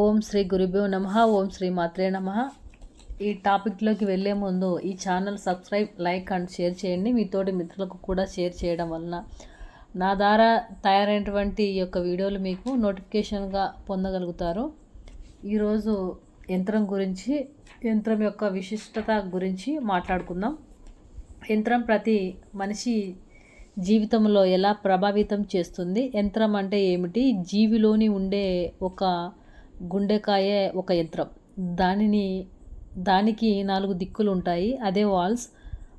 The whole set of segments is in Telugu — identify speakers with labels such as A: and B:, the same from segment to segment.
A: ఓం శ్రీ గురుభ్యో నమ ఓం శ్రీ మాత్రే నమ. ఈ టాపిక్లోకి వెళ్ళే ముందు ఈ channel subscribe like and share చేయండి. మీతోటి మిత్రులకు కూడా షేర్ చేయడం వలన నా ద్వారా తయారైనటువంటి ఈ యొక్క వీడియోలు మీకు నోటిఫికేషన్గా పొందగలుగుతారు. ఈరోజు యంత్రం గురించి యంత్రం యొక్క విశిష్టత గురించి మాట్లాడుకుందాం. యంత్రం ప్రతి మనిషి జీవితంలో ఎలా ప్రభావితం చేస్తుంది? యంత్రం అంటే ఏమిటి? జీవిలోని ఉండే ఒక గుండెకాయే ఒక యంత్రం. దానిని దానికి నాలుగు దిక్కులు ఉంటాయి అదే వాల్స్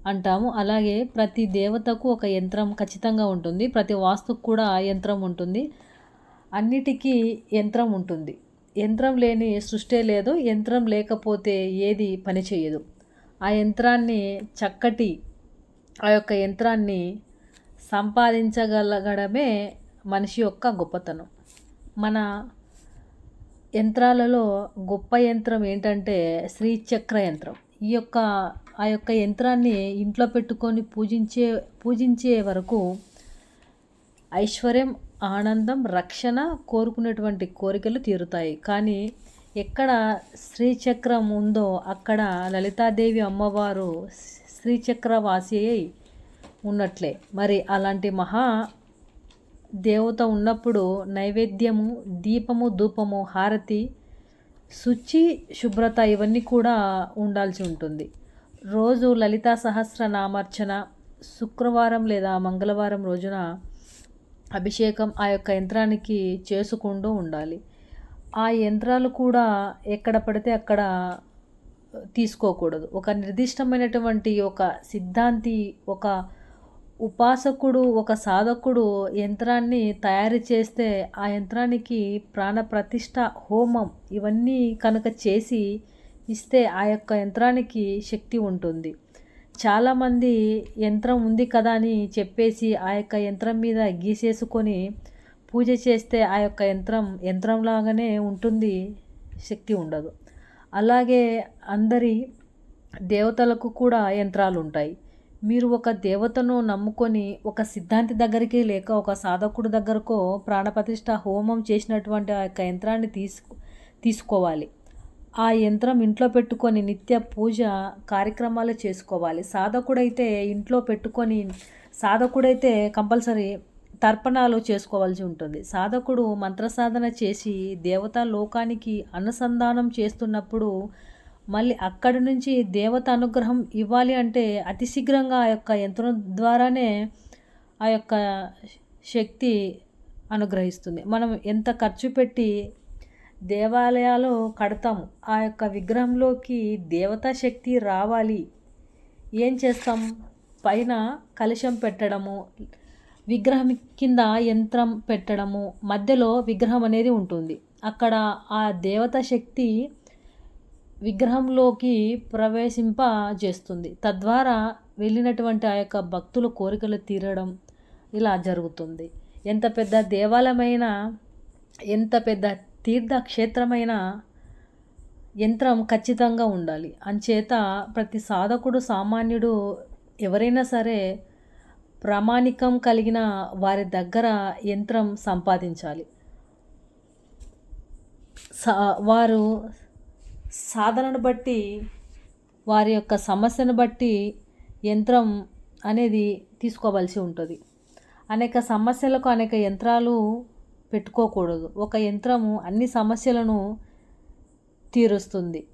A: అంటాము. అలాగే ప్రతి దేవతకు ఒక యంత్రం ఖచ్చితంగా ఉంటుంది. ప్రతి వాస్తుకు కూడా యంత్రం ఉంటుంది. అన్నిటికీ యంత్రం ఉంటుంది. యంత్రం లేని సృష్టే లేదు. యంత్రం లేకపోతే ఏది పని చేయదు ఆ యంత్రాన్ని చక్కటి ఆ యొక్క యంత్రాన్ని సంపాదించగలగడమే మనిషి యొక్క గొప్పతనం. మన యంత్రాలలో గొప్ప యంత్రం ఏంటంటే శ్రీచక్ర యంత్రం. ఈ యొక్క ఆ యొక్క యంత్రాన్ని ఇంట్లో పెట్టుకొని పూజించే పూజించే వరకు ఐశ్వర్యం ఆనందం రక్షణ కోరుకునేటువంటి కోరికలు తీరుతాయి. కానీ ఎక్కడ శ్రీచక్రం ఉందో అక్కడ లలితాదేవి అమ్మవారు శ్రీచక్రవాసి అయి ఉన్నట్లే. మరి అలాంటి మహా దేవత ఉన్నప్పుడు నైవేద్యము దీపము ధూపము హారతి శుచి శుభ్రత ఇవన్నీ కూడా ఉండాల్సి ఉంటుంది. రోజు లలితా సహస్రనామార్చన శుక్రవారం లేదా మంగళవారం రోజున అభిషేకం ఆ యొక్క యంత్రానికి చేసుకుంటూ ఉండాలి. ఆ యంత్రాలు కూడా ఎక్కడ పడితే అక్కడ తీసుకోకూడదు. ఒక నిర్దిష్టమైనటువంటి ఒక సిద్ధాంతి ఒక ఉపాసకుడు ఒక సాధకుడు యంత్రాన్ని తయారు చేస్తే ఆ యంత్రానికి ప్రాణప్రతిష్ఠ హోమం ఇవన్నీ కనుక చేసి ఇస్తే ఆ యొక్క యంత్రానికి శక్తి ఉంటుంది. చాలామంది యంత్రం ఉంది కదా అని చెప్పేసి ఆ యొక్క యంత్రం మీద గీసేసుకొని పూజ చేస్తే ఆ యొక్క యంత్రం యంత్రంలాగానే ఉంటుంది శక్తి ఉండదు. అలాగే అందరి దేవతలకు కూడా యంత్రాలు ఉంటాయి. మీరు ఒక దేవతను నమ్ముకొని ఒక సిద్ధాంతి దగ్గరికి లేక ఒక సాధకుడు దగ్గరకో ప్రాణప్రతిష్ఠ హోమం చేసినటువంటి ఆ యొక్క యంత్రాన్ని తీసుకు తీసుకోవాలి. ఆ యంత్రం ఇంట్లో పెట్టుకొని నిత్య పూజ కార్యక్రమాలు చేసుకోవాలి. సాధకుడైతే ఇంట్లో పెట్టుకొని సాధకుడైతే కంపల్సరీ తర్పణాలు చేసుకోవాల్సి ఉంటుంది. సాధకుడు మంత్రసాధన చేసి దేవతా లోకానికి అనుసంధానం చేస్తున్నప్పుడు మళ్ళీ అక్కడి నుంచి దేవత అనుగ్రహం ఇవ్వాలి అంటే అతి శీఘ్రంగా ఆ యొక్క యంత్రం ద్వారానే ఆ యొక్క శక్తి అనుగ్రహిస్తుంది. మనం ఎంత ఖర్చు పెట్టి దేవాలయాలు కడతాము ఆ యొక్క విగ్రహంలోకి దేవతా శక్తి రావాలి. ఏం చేస్తాం? పైన కలుషం పెట్టడము విగ్రహం కింద యంత్రం పెట్టడము మధ్యలో విగ్రహం అనేది ఉంటుంది. అక్కడ ఆ దేవత శక్తి విగ్రహంలోకి ప్రవేశింపజేస్తుంది. తద్వారా వెళ్ళినటువంటి ఆ యొక్క భక్తుల కోరికలు తీరడం ఇలా జరుగుతుంది. ఎంత పెద్ద దేవాలయమైన ఎంత పెద్ద తీర్థక్షేత్రమైన యంత్రం ఖచ్చితంగా ఉండాలి. అంచేత ప్రతి సాధకుడు సామాన్యుడు ఎవరైనా సరే ప్రామాణికం కలిగిన వారి దగ్గర యంత్రం సంపాదించాలి. సా వారు సాధనను బట్టి వారి యొక్క సమస్యను బట్టి యంత్రం అనేది తీసుకోవలసి ఉంటుంది. అనేక సమస్యలకు అనేక యంత్రాలు పెట్టుకోకూడదు. ఒక యంత్రము అన్ని సమస్యలను తీరుస్తుంది.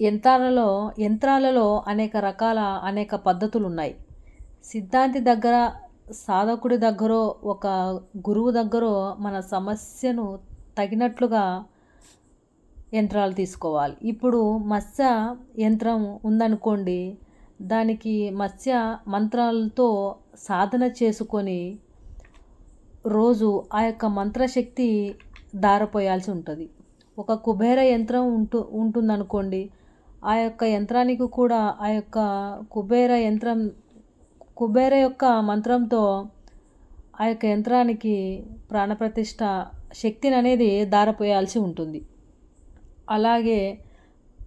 A: యంత్రాలలో యంత్రాలలో అనేక రకాల అనేక పద్ధతులు ఉన్నాయి సిద్ధాంతి దగ్గర సాధకుడి దగ్గర ఒక గురువు దగ్గర మన సమస్యను తగినట్లుగా యంత్రాలు తీసుకోవాలి. ఇప్పుడు మత్స్య యంత్రం ఉందనుకోండి దానికి మత్స్య మంత్రాలతో సాధన చేసుకొని రోజు ఆ యొక్క మంత్రశక్తి దారపోయాల్సి ఉంటుంది. ఒక కుబేర యంత్రం ఉంటు ఉంటుందనుకోండి ఆ యొక్క యంత్రానికి కూడా ఆ యొక్క కుబేర యంత్రం కుబేర యొక్క మంత్రంతో ఆ యొక్క యంత్రానికి ప్రాణప్రతిష్ట శక్తిని అనేది దారపోయాల్సి ఉంటుంది. అలాగే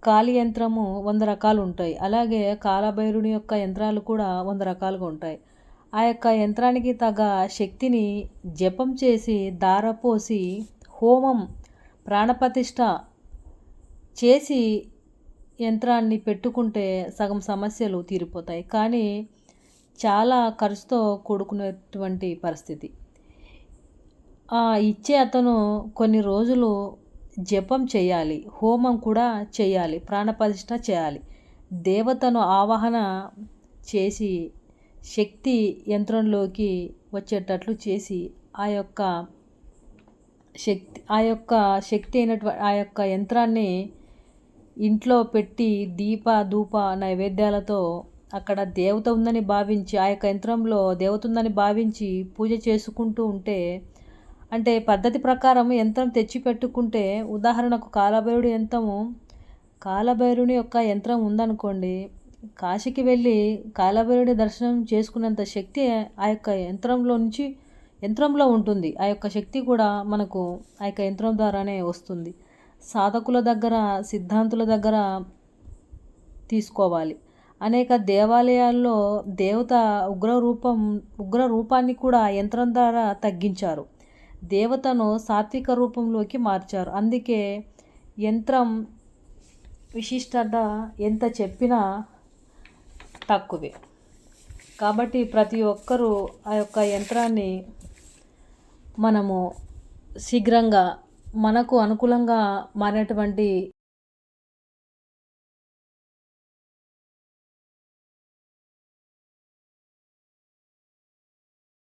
A: కాలి యంత్రము వంద రకాలు ఉంటాయి. అలాగే కాలభైరుని యొక్క యంత్రాలు కూడా వంద రకాలుగా ఉంటాయి. ఆ యొక్క యంత్రానికి తగ్గ శక్తిని జపం చేసి దారపోసి హోమం ప్రాణప్రతిష్ఠ చేసి యంత్రాన్ని పెట్టుకుంటే సగం సమస్యలు తీరిపోతాయి. కానీ చాలా ఖర్చుతో కూడుకునేటువంటి పరిస్థితి. ఆ ఇచ్చే అతను కొన్ని రోజులు జపం చేయాలి హోమం కూడా చేయాలి ప్రాణప్రతిష్ఠ చేయాలి. దేవతను ఆవాహన చేసి శక్తి యంత్రంలోకి వచ్చేటట్లు చేసి ఆ యొక్క శక్తి ఆ యొక్క శక్తి అయినటువంటి ఆ యొక్క యంత్రాన్ని ఇంట్లో పెట్టి దీప ధూప నైవేద్యాలతో అక్కడ దేవత ఉందని భావించి ఆ యొక్క యంత్రంలో దేవత ఉందని భావించి పూజ చేసుకుంటూ ఉంటే అంటే పద్ధతి ప్రకారం యంత్రం తెచ్చి పెట్టుకుంటే ఉదాహరణకు కాలభైరుడు యంత్రము కాలభైరుని యొక్క యంత్రం ఉందనుకోండి కాశీకి వెళ్ళి కాలభైరుడి దర్శనం చేసుకునేంత శక్తి ఆ యొక్క యంత్రంలో నుంచి యంత్రంలో ఉంటుంది. ఆ యొక్క శక్తి కూడా మనకు ఆ యొక్క యంత్రం ద్వారానే వస్తుంది. సాధకుల దగ్గర సిద్ధాంతుల దగ్గర తీసుకోవాలి. అనేక దేవాలయాల్లో దేవత ఉగ్ర రూపం ఉగ్ర రూపాన్ని కూడా యంత్రం ద్వారా తగ్గించారు. దేవతను సాత్విక రూపంలోకి మార్చారు. అందుకే యంత్రం విశిష్టత ఎంత చెప్పినా తక్కువే. కాబట్టి ప్రతి ఒక్కరూ ఆ యొక్క యంత్రాన్ని మనము శీఘ్రంగా మనకు అనుకూలంగా మారినటువంటి